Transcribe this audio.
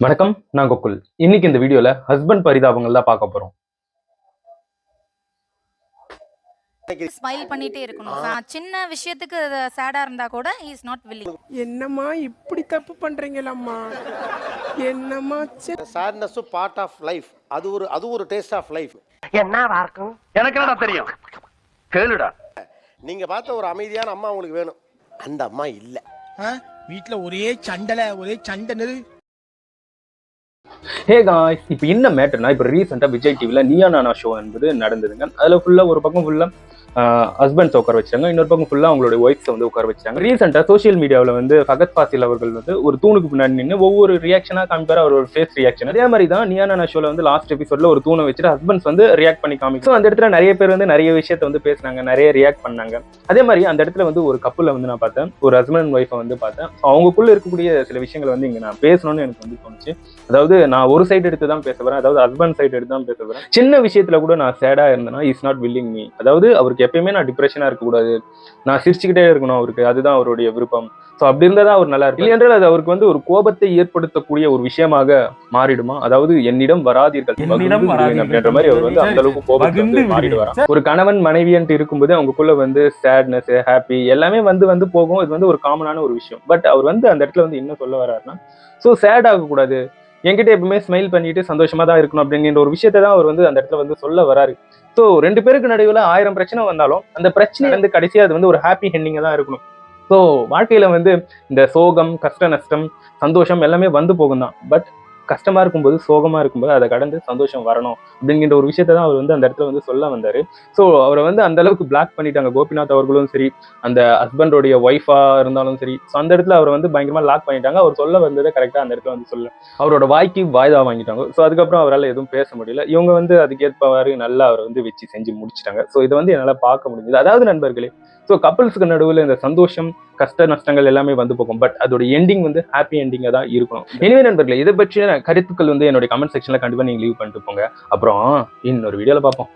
வணக்கம் நான் கோகுல். இன்னைக்கு இந்த வீடியோல ஹஸ்பண்ட் பரிதாபங்கள் தான் பார்க்க போறோம். ஸ்மைல் பண்ணிட்டே இருக்கணும். சின்ன விஷயத்துக்கு சேடா இருந்தா கூட இஸ் நாட் willing. என்னம்மா இப்படி தப்பு பண்றீங்களம்மா? என்னம்மா ச்சே. சேட்னஸும் பார்ட் ஆஃப் லைஃப் அது ஒரு அது ஒரு டேஸ்ட் ஆஃப் லைஃப் எனக்கு என்னடா தெரியும்? கேளுடா. நீங்க பார்த்த ஒரு அமைதியான அம்மா உங்களுக்கு வேணும். அந்த அம்மா இல்ல. ஆ? வீட்ல ஒரே சண்டல ஒரே சண்டை நெரு ஹே காய்ஸ் இப்போ என்ன மேட்டர்னா இப்போ ரீசெண்டாக விஜய் டிவியில் நீயா நானா ஷோ என்பது நடந்ததுங்க. அதில் ஃபுல்லாக ஒரு பக்கம் ஃபுல்லாக ஹஸ்பண்ட்ஸ் உட்கார வச்சாங்க. இன்னொரு பக்கம் ஃபுல்லாக அவங்களுடைய ஒய்ஃப்ஸை வந்து உட்கார வச்சாங்க. ரீசெண்டாக சோஷியல் மீடியாவில் வந்து ஃபகத் ஃபாசில் அவர்கள் வந்து ஒரு தூணுக்கு பின்னாடி நின்று ஒவ்வொரு ரியாக்ஷனாக காமிப்பார் அவர் ஒரு ஃபேஸ் ரியாக்ஷன் அதே மாதிரி தான் நியா நானா ஷோவில் வந்து லாஸ்ட் எபிசோடில் ஒரு தூணை வச்சுட்டு ஹஸ்பண்ட்ஸ் வந்து ரியாக்ட் பண்ணி காமிக்கும் அந்த இடத்துல நிறைய பேர் வந்து நிறைய விஷயத்த வந்து பேசுனாங்க நிறைய ரியாக்ட் பண்ணாங்க. அதே மாதிரி அந்த இடத்துல வந்து ஒரு கப்பில் வந்து நான் பார்த்தேன். ஒரு ஹஸ்பண்ட் அண்ட் ஒய்ஃபை வந்து பார்த்தேன். அவங்களுக்குள்ளே அவங்களுக்குள்ள இருக்கக்கூடிய சில விஷயங்களை வந்து இங்கே நான் பேசணும்னு எனக்கு வந்து தோணுச்சு. அதாவது நான் ஒரு சைடு எடுத்து தான் பேச வரேன். அதாவது ஹஸ்பண்ட் சைடு எடுத்து தான் பேச வரேன். சின்ன விஷயத்துல கூட நான் சேடா இருந்தேன்னா இஸ் நாட் வில்லிங் மீ அதாவது அவருக்கு எப்பயுமே நான் டிப்ரெஷனா இருக்கக்கூடாது. நான் சிரிச்சுக்கிட்டே இருக்கணும் அவருக்கு. அதுதான் அவருடைய விருப்பம். ஸோ அப்படி இருந்தால் தான் அவர் நல்லா இருக்கும் இல்லை என்றால் அது அவருக்கு வந்து ஒரு கோபத்தை ஏற்படுத்தக்கூடிய ஒரு விஷயமாக மாறிடுமா? அதாவது என்னிடம் வராதீர்கள். அப்படின்ற மாதிரி அவர் வந்து அந்த அளவுக்கு கோபத்தை மகிழ்ந்து வந்து மாறிடு விடுவேன். வரான் ஒரு கணவன் மனைவின்ட்டு இருக்கும்போது அவங்களுக்குள்ள வந்து சேட்னஸ் ஹாப்பி எல்லாமே வந்து வந்து போகும். இது வந்து ஒரு காமனான ஒரு விஷயம். பட் அவர் வந்து அந்த இடத்துல வந்து என்ன சொல்ல வர்றாருன்னா ஸோ சேட் ஆகக்கூடாது. என்கிட்ட எப்பவுமே ஸ்மைல் பண்ணிட்டு சந்தோஷமா தான் இருக்கணும் அப்படிங்கிற ஒரு விஷயத்தை தான் அவர் வந்து அந்த இடத்துல வந்து சொல்ல வராரு. ஸோ ரெண்டு பேருக்கு நடுவில் ஆயிரம் பிரச்சனை வந்தாலும் அந்த பிரச்சனை வந்து கடைசியா அது வந்து ஒரு ஹாப்பி ஹெண்டிங்காக தான் இருக்கணும். ஸோ வாழ்க்கையில வந்து இந்த சோகம் கஷ்ட நஷ்டம் சந்தோஷம் எல்லாமே வந்து போகும் தான் பட் கஷ்டமா இருக்கும்போது சோகமா இருக்கும்போது அதை கடந்து சந்தோஷம் வரணும் அப்படிங்கிற ஒரு விஷயத்தை தான் அவர் வந்து அந்த இடத்துல வந்து சொல்ல வந்தாரு. ஸோ அவரை வந்து அந்த அளவுக்கு பிளாக் பண்ணிட்டாங்க. கோபிநாத் அவர்களும் சரி அந்த ஹஸ்பண்டோடைய ஒய்ஃபா இருந்தாலும் சரி. ஸோ அந்த இடத்துல அவர் வந்து பயங்கரமா லாக் பண்ணிட்டாங்க. அவர் சொல்ல வந்ததை கரெக்டாக அந்த இடத்துல வந்து சொல்ல அவரோட வாய்க்கு வாய்தா வாங்கிட்டாங்க. ஸோ அதுக்கப்புறம் அவரால் எதுவும் பேச முடியல. இவங்க வந்து அதுக்கேற்பவாறு நல்லா அவரை வந்து வச்சு செஞ்சு முடிச்சிட்டாங்க. ஸோ இதை வந்து என்னால் பார்க்க முடிஞ்சது. அதாவது நண்பர்களே ஸோ கப்பல்ஸுக்கு நடுவில் இந்த சந்தோஷம் கஷ்ட நஷ்டங்கள் எல்லாமே வந்து போகும். பட் அதோட எண்டிங் வந்து ஹாப்பி எண்டிங்காக தான் இருக்கணும். எனவே நண்பர்களே இதை பற்றிய கருத்துக்கள் வந்து என்னுடைய கமெண்ட் செக்ஷனில் கண்டிப்பாக நீங்கள் லீவ் பண்ணிட்டு போங்க. அப்புறம் இன்னொரு வீடியோவில் பார்ப்போம்.